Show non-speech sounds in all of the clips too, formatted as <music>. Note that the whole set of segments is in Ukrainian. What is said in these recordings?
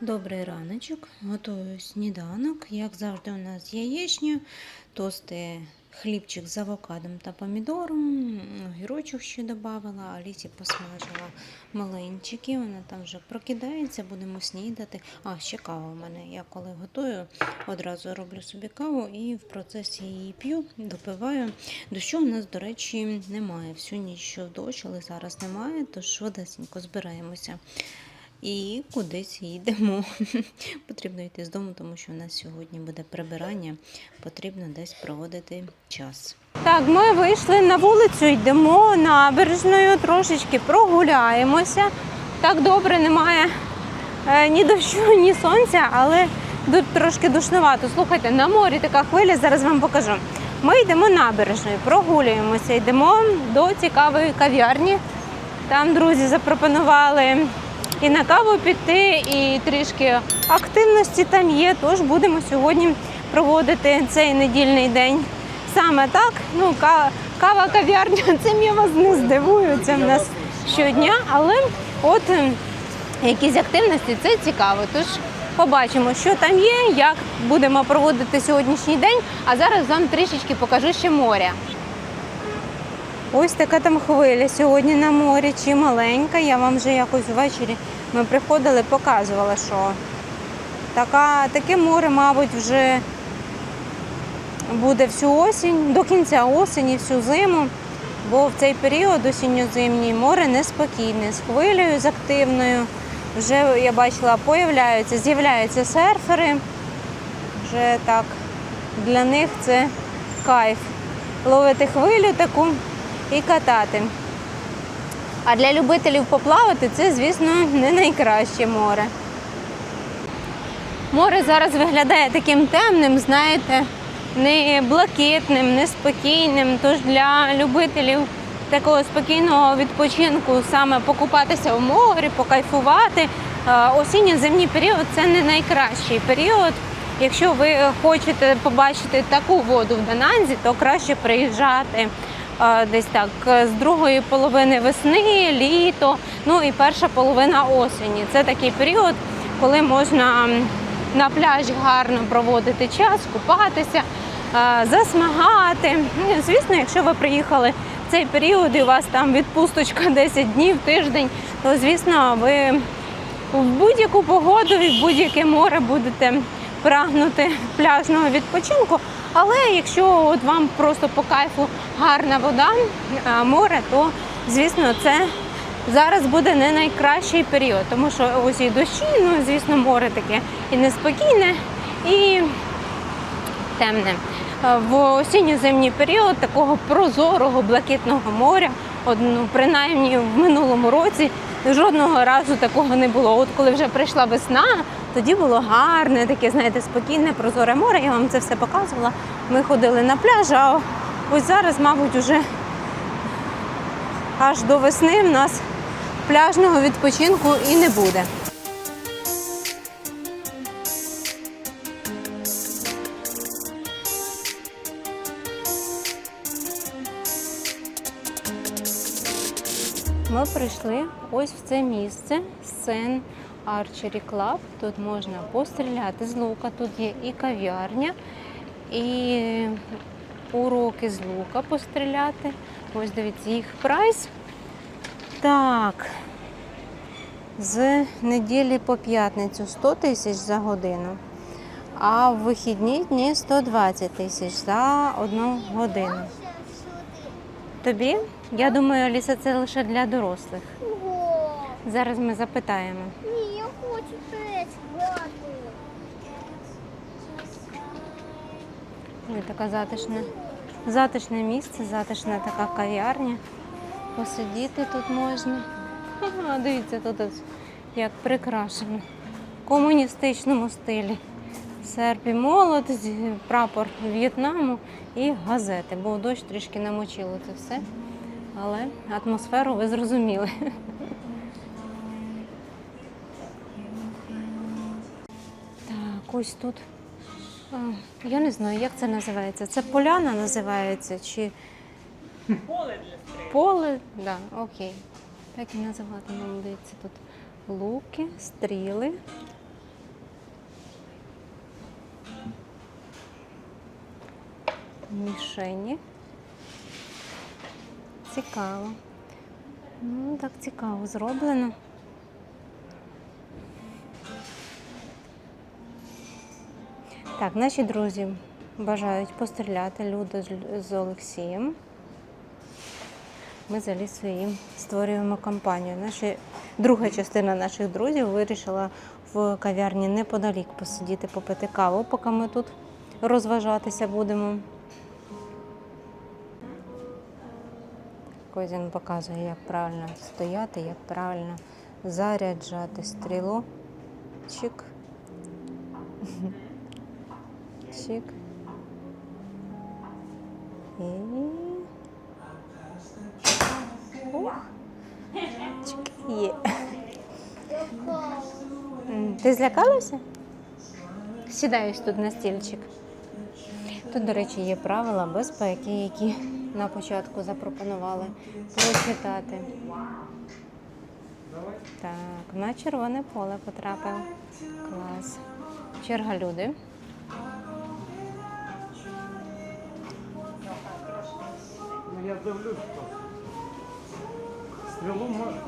Добрий раночок, готую сніданок. Як завжди, у нас яєчня, тости, хлібчик з авокадом та помідором, гірочок ще додавала, Алісі посмажила малинчики. Вона там вже прокидається, будемо снідати. А, ще кава в мене. Я коли готую, одразу роблю собі каву і в процесі її п'ю, допиваю. Дощу у нас, до речі, немає. Всю ніч дощ, але зараз немає, тож швидесенько збираємося. І кудись йдемо. <laughs> Потрібно йти з дому, тому що у нас сьогодні буде прибирання, потрібно десь проводити час. Так, ми вийшли на вулицю, йдемо набережною, трошечки прогуляємося. Так добре, немає е, ні дощу, <laughs> ні сонця, але тут трошки душновато. Слухайте, на морі така хвиля, зараз вам покажу. Ми йдемо набережною, прогулюємося, йдемо до цікавої кав'ярні. Там друзі запропонували і на каву піти, і трішки активності там є. Тож будемо сьогодні проводити цей недільний день. Саме так, ну кава кав'ярня, <laughs> цим я вас не здивую. Це в нас щодня, але от ем, якісь активності це цікаво. Тож побачимо, що там є, як будемо проводити сьогоднішній день. А зараз вам трішечки покажу ще моря. Ось така там хвиля сьогодні на морі, чи маленька. Я вам вже якось ввечері ми приходили, показувала, що така, таке море, мабуть, вже буде всю осінь, до кінця осені, всю зиму. Бо в цей період осінньо-зимній море неспокійне, з хвилею, з активною. Вже я бачила, появляються, з'являються серфери. Вже так для них це кайф. Ловити хвилю таку і катати. А для любителів поплавати це, звісно, не найкраще море. Море зараз виглядає таким темним, знаєте, не блакитним, не спокійним. Тож для любителів такого спокійного відпочинку саме покупатися в морі, покайфувати. е, Осінньо-зимній період це не найкращий період. Якщо ви хочете побачити таку воду в Дананзі, то краще приїжджати десь так е, з другої половини весни, літо, ну і перша половина осені. Це такий період, коли можна на пляжі гарно проводити час, купатися, е, засмагати. Ну, Звісно, якщо ви приїхали в цей період і у вас там відпусточка <laughs> 10 днів, тиждень, то звісно ви в будь-яку погоду і в будь-яке море будете прагнути пляжного відпочинку. Але якщо от вам просто по кайфу гарна вода, море, то звісно це зараз буде не найкращий період, тому що ось і дощі, ну звісно, море таке і неспокійне, і темне. В осінньо-зимній період такого прозорого блакитного моря, ну, принаймні в минулому році, жодного разу такого не було. От коли вже прийшла весна, тоді було гарне, таке, знаєте, спокійне, прозоре море. Я вам це все показувала. Ми ходили на пляж, а ось зараз, мабуть, уже аж до весни в нас пляжного відпочинку і не буде. Ми прийшли ось в це місце Сен Арчері Клаб. Тут можна постріляти з лука. Тут є і кав'ярня, і уроки з лука постріляти. Ось дивіться, їх прайс. Так. З неділі по п'ятницю 100 тисяч за годину, а в вихідні дні 120 тисяч за одну годину. Тобі? Я думаю, Аліса, це лише для дорослих. Зараз ми запитаємо. Ні, я хочу теж грати. Ой, така затишна. Затишне місце, затишна така кав'ярня. Посидіти тут можна. Ага, дивіться, тут як прикрашено. В комуністичному стилі. Серп і молот, прапор В'єтнаму і газети, бо дощ трішки намочило це все. Але атмосферу ви зрозуміли. Так, ось тут. Ем, я не знаю, як це називається. Це поляна називається чи. Поле для стрільби. Поле, так, да, окей. Так і називати нам здається тут луки, стріли. Мішені. Цікаво. Ну, так цікаво зроблено. Так, наші друзі бажають постріляти Люда з- Олексієм. Ми з Алісою їм створюємо компанію. Наші, друга частина наших друзів вирішила в кав'ярні неподалік посидіти, попити каву, поки ми тут розважатися будемо. Козін показує, як правильно стояти, як правильно заряджати стрілу. Чик. Чик. І... Ух. Є. Ти злякалася? Сідай ось тут на стільчик. Тут, до речі, є правила безпеки, які на початку запропонували прочитати. Так, на червоне поле потрапив. Клас. Черга люди. Я дивлюсь, стрілу можна.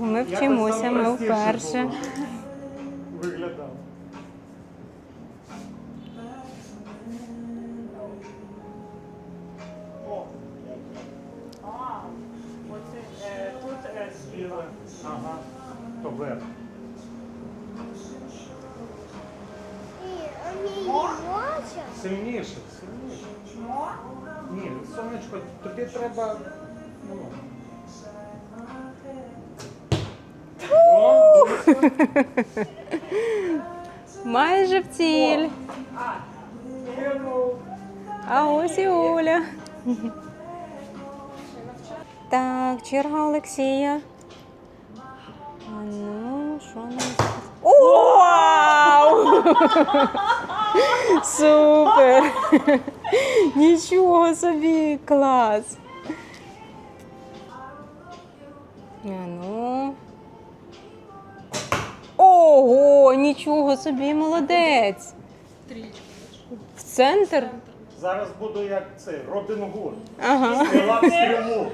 <laughs> Ми вчимося, ми вперше. Виглядав. Е, тут е. Ага. То вверх. Сильніше, сильніше. Ні, сонечко, тобі треба. Ну. О, Майже в ціль. А ось і Оля. Так, черга Олексія. А ну, що нам? Вау! Супер! Нічого собі, клас! А ну. Ого, нічого собі, молодець! В центр? Зараз буду як це, Робін Гуд. Ага. Стріла в стрілу.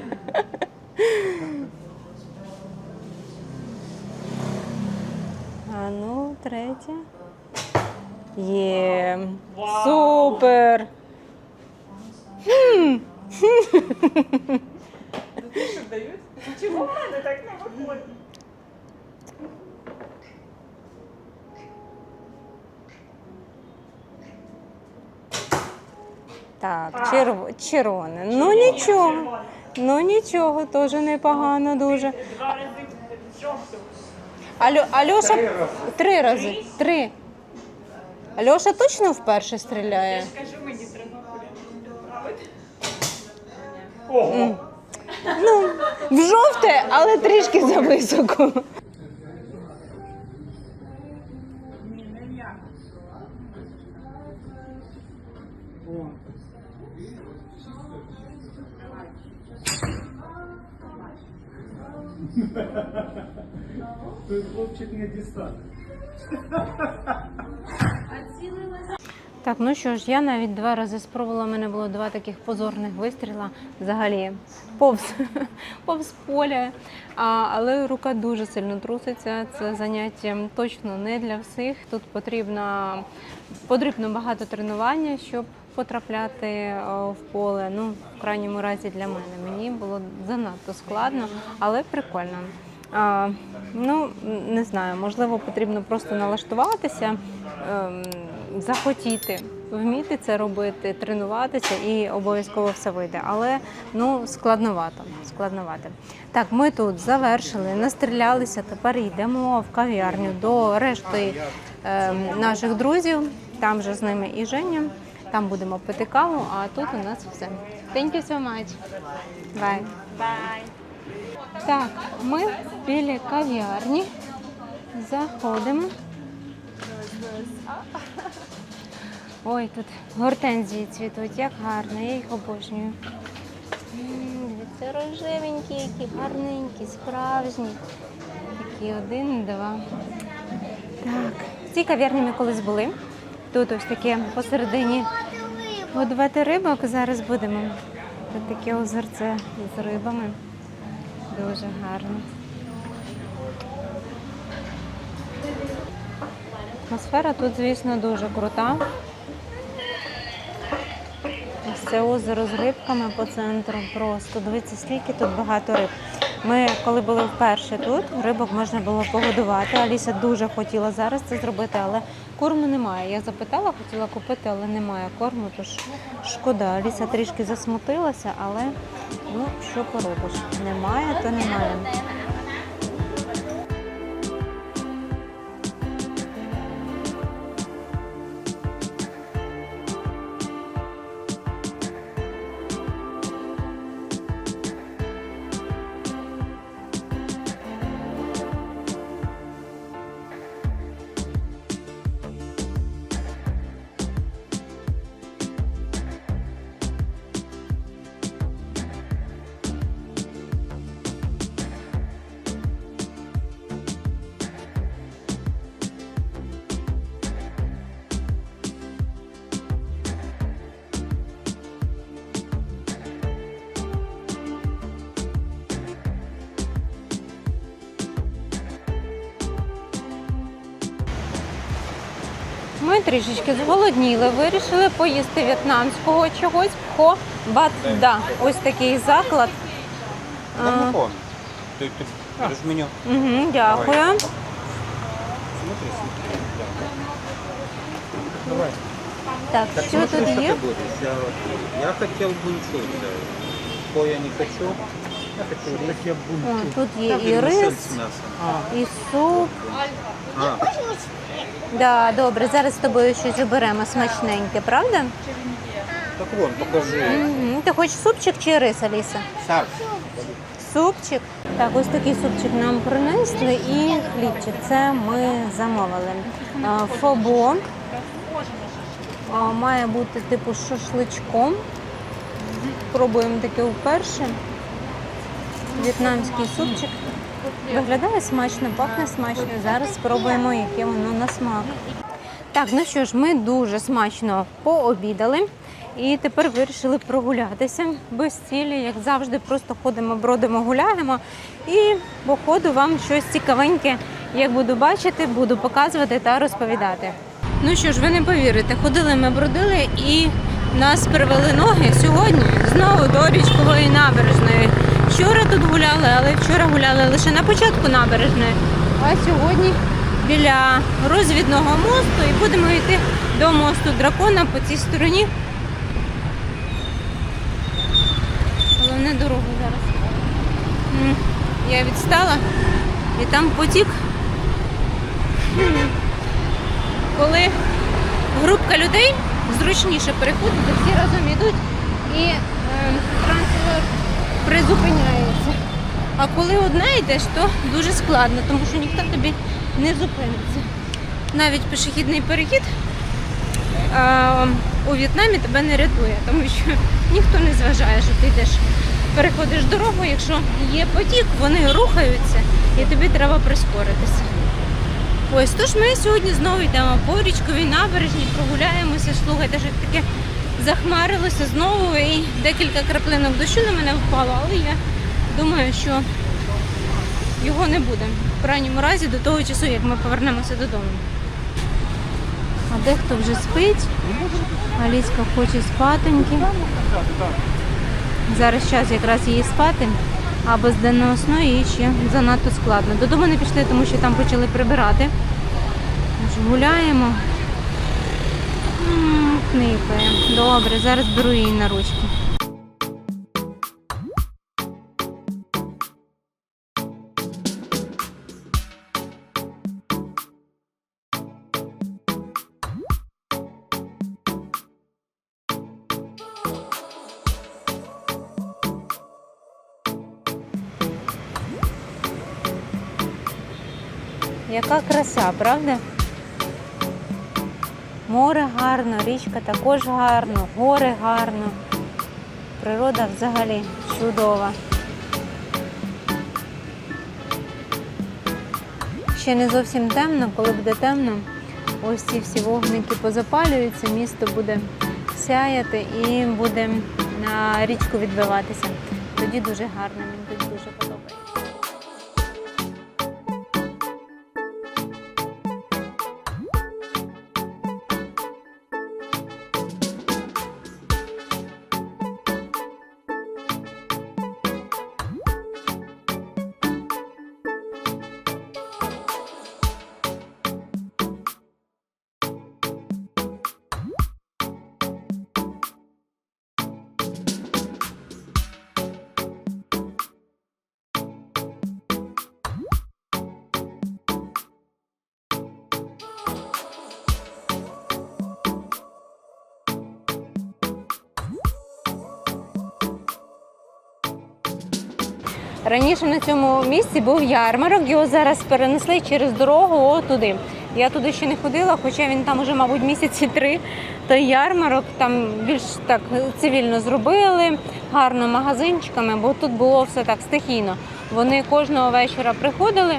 А ну, третя. Є. Супер. Дають? Чого в мене так не виходить? Так, черв... червоне. Ну нічого. Ну нічого, теж непогано дуже. Два рази. Алю... Альоша Три рази. три рази. Альоша точно вперше стріляє? Кажу, мені треба. Ого. Ну, в жовте, але трішки зависоко. Ні, не я. Той хлопчик не дістане. Так, ну що ж, я навіть два рази спробувала. У мене було два таких позорних вистріла взагалі повз, <laughs> повз поля. А, але рука дуже сильно труситься. Це заняття точно не для всіх. Тут потрібно, потрібно багато тренування, щоб потрапляти в поле. Ну, в крайньому разі для мене. Мені було занадто складно, але прикольно. А, ну, не знаю, можливо, потрібно просто налаштуватися, ем, захотіти, вміти це робити, тренуватися і обов'язково все вийде. Але ну, складновато. складновато. Так, ми тут завершили, настрілялися, тепер йдемо в кав'ярню до решти ем, наших друзів. Там же з ними і Женя. Там будемо пити каву, а тут у нас все. Thank you so much. Bye. Бай. Так, ми біля кав'ярні. Заходимо. Ой, тут гортензії цвітуть, як гарно, я їх обожнюю. Дивіться, рожевенькі, які гарненькі, справжні. Такі один, два. Так, в цій кав'ярні ми колись були. Тут ось таке посередині годувати рибок. Зараз будемо. Тут таке озерце з рибами. Дуже гарно. Атмосфера тут, звісно, дуже крута. Це озеро з рибками по центру просто. Дивіться, скільки тут багато риб. Ми, коли були вперше тут, рибок можна було погодувати. Аліса дуже хотіла зараз це зробити, але корму немає. Я запитала, хотіла купити, але немає корму, тож шкода. Аліса трішки засмутилася, але ну що поробиш? Немає, то немає. Ми трішечки зголодніли, вирішили поїсти в'єтнамського чогось пхо бат да. Ось такий заклад. Да, не помню. Ты, ты берешь меню. Угу, дякую. Смотри, смотри. Так, Так що смотри, тут что є? ты будешь. Я, я хотел бунчу. По я не хочу. О, тут є і рис, і суп. А, Да, добре, зараз з тобою щось оберемо смачненьке, правда? так вон, покажи. Угу. Ти хочеш супчик чи рис, Аліса? Саш, Супчик. Так, ось такий супчик нам принесли і хлібчик. Це ми замовили. Фобо має бути типу з шашличком. Пробуємо таке вперше. В'єтнамський супчик. Виглядає смачно, пахне смачно. Зараз спробуємо, яке воно на смак. Так, ну що ж, ми дуже смачно пообідали. І тепер вирішили прогулятися без цілі, як завжди, просто ходимо, бродимо, гуляємо. І по ходу вам щось цікавеньке, як буду бачити, буду показувати та розповідати. Ну що ж, ви не повірите, ходили ми бродили і нас привели ноги сьогодні знову до річкової набережної. Вчора тут гуляли, але вчора гуляли лише на початку набережної, а сьогодні біля розвідного мосту і будемо йти до мосту дракона по цій стороні. Головне дорогу зараз. Я відстала і там потік. Коли групка людей зручніше переходити, всі разом йдуть і е, транспорт призупиняється. А коли одна йдеш, то дуже складно, тому що ніхто тобі не зупиниться. Навіть пішохідний перехід е, у В'єтнамі тебе не рятує, тому що ніхто не зважає, що ти йдеш, переходиш дорогу, якщо є потік, вони рухаються і тобі треба прискоритися. Ось, тож ми сьогодні знову йдемо по річковій набережній, прогуляємося, слухайте, що таке захмарилося знову і декілька краплинок дощу на мене впало, але я думаю, що його не буде. В крайньому разі до того часу, як ми повернемося додому. А дехто вже спить. Аліска хоче спатоньки. Зараз час якраз її спати, а без денного сну ще занадто складно. Додому не пішли, тому що там почали прибирати. Гуляємо. Кникає. Добре, зараз беру її на ручки. Яка краса, правда? Море гарно, річка також гарно, гори гарно. Природа взагалі чудова. Ще не зовсім темно, коли буде темно, ось ці всі вогники позапалюються, місто буде сяяти і буде на річку відбиватися. Тоді дуже гарно, Раніше на цьому місці був ярмарок, його зараз перенесли через дорогу о, туди. Я туди ще не ходила, хоча він там уже, мабуть, місяці три. Той ярмарок там більш так цивільно зробили, гарно магазинчиками, бо тут було все так стихійно. Вони кожного вечора приходили,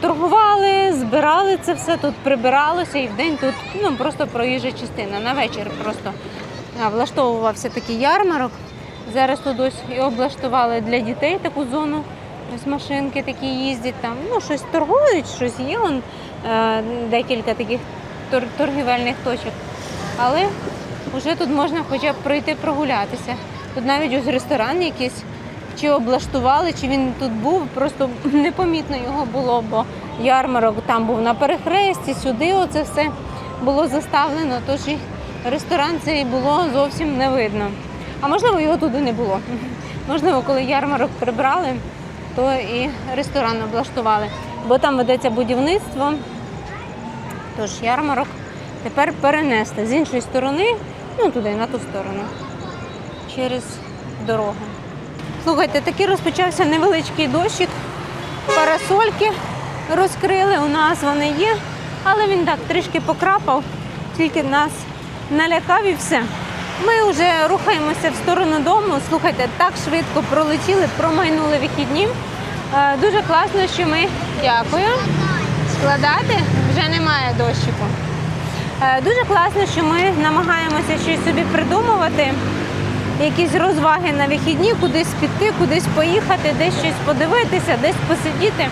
торгували, збирали це все, тут прибиралося і вдень тут ну, просто проїжджа частина. На вечір просто влаштовувався такий ярмарок. Зараз тут ось і облаштували для дітей таку зону. Ось машинки такі їздять там. Ну, щось торгують, щось є. Он, е, декілька таких тор- торгівельних точок. Але вже тут можна хоча б пройти прогулятися. Тут навіть ось ресторан якийсь чи облаштували, чи він тут був, просто непомітно його було, бо ярмарок там був на перехресті, сюди оце все було заставлено, тож і ресторан цей було зовсім не видно. А можливо, його туди не було. Можливо, коли ярмарок прибрали, то і ресторан облаштували. Бо там ведеться будівництво. Тож ярмарок тепер перенесли з іншої сторони, ну туди, на ту сторону, через дорогу. Слухайте, такий розпочався невеличкий дощик. Парасольки розкрили, у нас вони є, але він так трішки покрапав, тільки нас налякав і все. Ми вже рухаємося в сторону дому. Слухайте, так швидко пролетіли, промайнули вихідні. Е, Дуже класно, що ми дякую. Складати вже немає дощику. Е, Дуже класно, що ми намагаємося щось собі придумувати, якісь розваги на вихідні, кудись піти, кудись поїхати, десь щось подивитися, десь посидіти.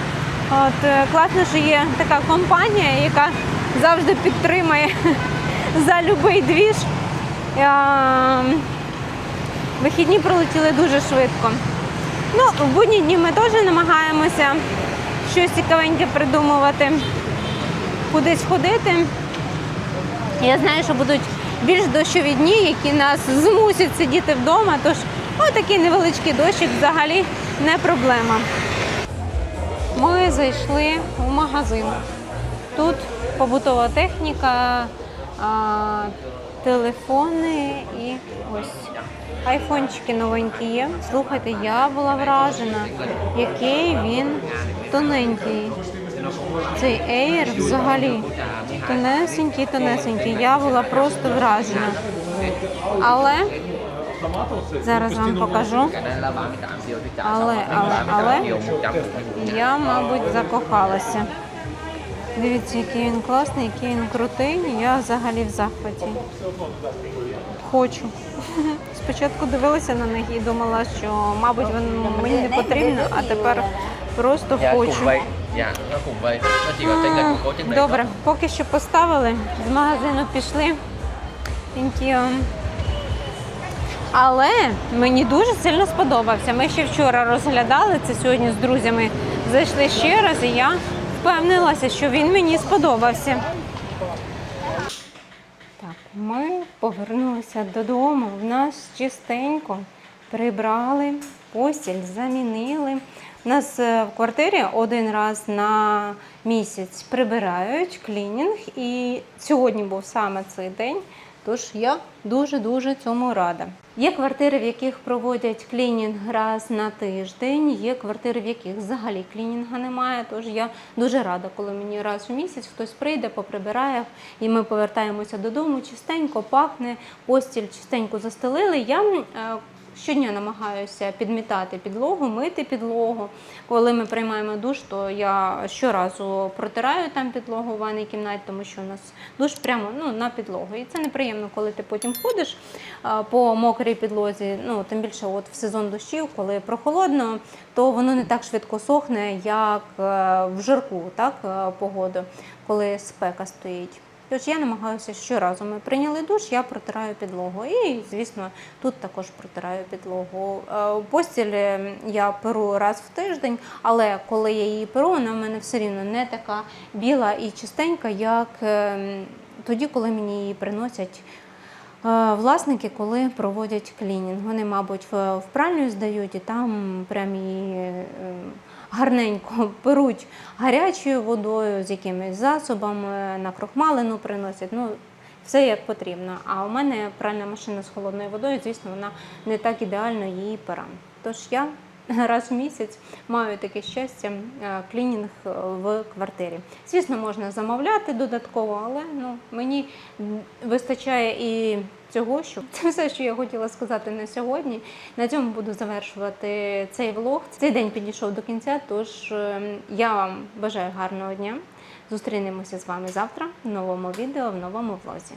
От е, класно, що є така компанія, яка завжди підтримує <laughs> за будь-який двіж. Е, Вихідні пролетіли дуже швидко. Ну, в будні дні ми теж намагаємося щось цікавеньке придумувати, кудись ходити. Я знаю, що будуть більш дощові дні, які нас змусять сидіти вдома, тож отакий невеличкий дощик взагалі не проблема. Ми зайшли у магазин. Тут побутова техніка, телефони і ось айфончики новенькі є. Слухайте, я була вражена, який він тоненький. Цей Air взагалі тонесенький, тонесенький. Я була просто вражена. Але зараз вам покажу. Але, але, але я, мабуть, закохалася. Дивіться, який він класний, який він крутий. Я взагалі в захваті. Хочу. <laughs> Спочатку дивилася на них і думала, що, мабуть, він мені не потрібно, а тепер просто хочу. Добре, поки що поставили, з магазину пішли. Але мені дуже сильно сподобався. Ми ще вчора розглядали це сьогодні з друзями. Зайшли ще раз, і я впевнилася, що він мені сподобався. Так, ми повернулися додому. В нас чистенько прибрали, постіль замінили. У нас е, в квартирі один раз на місяць прибирають клінінг, і сьогодні був саме цей день. Тож я дуже-дуже цьому рада. Є квартири, в яких проводять клінінг раз на тиждень, є квартири, в яких взагалі клінінга немає. Тож я дуже рада, коли мені раз у місяць хтось прийде, поприбирає, і ми повертаємося додому. Чистенько пахне, постіль чистенько застелили. Я е, щодня намагаюся підмітати підлогу, мити підлогу. Коли ми приймаємо душ, то я щоразу протираю там підлогу в ванній кімнаті, тому що у нас душ прямо ну, на підлогу. І це неприємно, коли ти потім ходиш по мокрій підлозі. Ну, тим більше от в сезон дощів, коли прохолодно, то воно не так швидко сохне, як е, в жарку так, е, погоду, коли спека стоїть. Тож я намагаюся щоразу ми прийняли душ, я протираю підлогу. І, звісно, тут також протираю підлогу. Е, Постіль я перу раз в тиждень, але коли я її перу, вона в мене все рівно не така біла і чистенька, як е, тоді, коли мені її приносять. е, Власники, коли проводять клінінг, вони, мабуть, в пральню здають і там прям її е, гарненько <laughs> беруть гарячою водою з якимись засобами, на крохмалину приносять. Ну, все як потрібно. А у мене пральна машина з холодною водою, звісно, вона не так ідеально її пера. Тож я <laughs> раз в місяць маю таке щастя е, клінінг е, в квартирі. Звісно, можна замовляти додатково, але ну, мені вистачає і цього, що <laughs> це все, що я хотіла сказати на сьогодні. На цьому буду завершувати цей влог. Цей день підійшов до кінця, тож е, я вам бажаю гарного дня. Зустрінемося з вами завтра в новому відео, в новому влозі.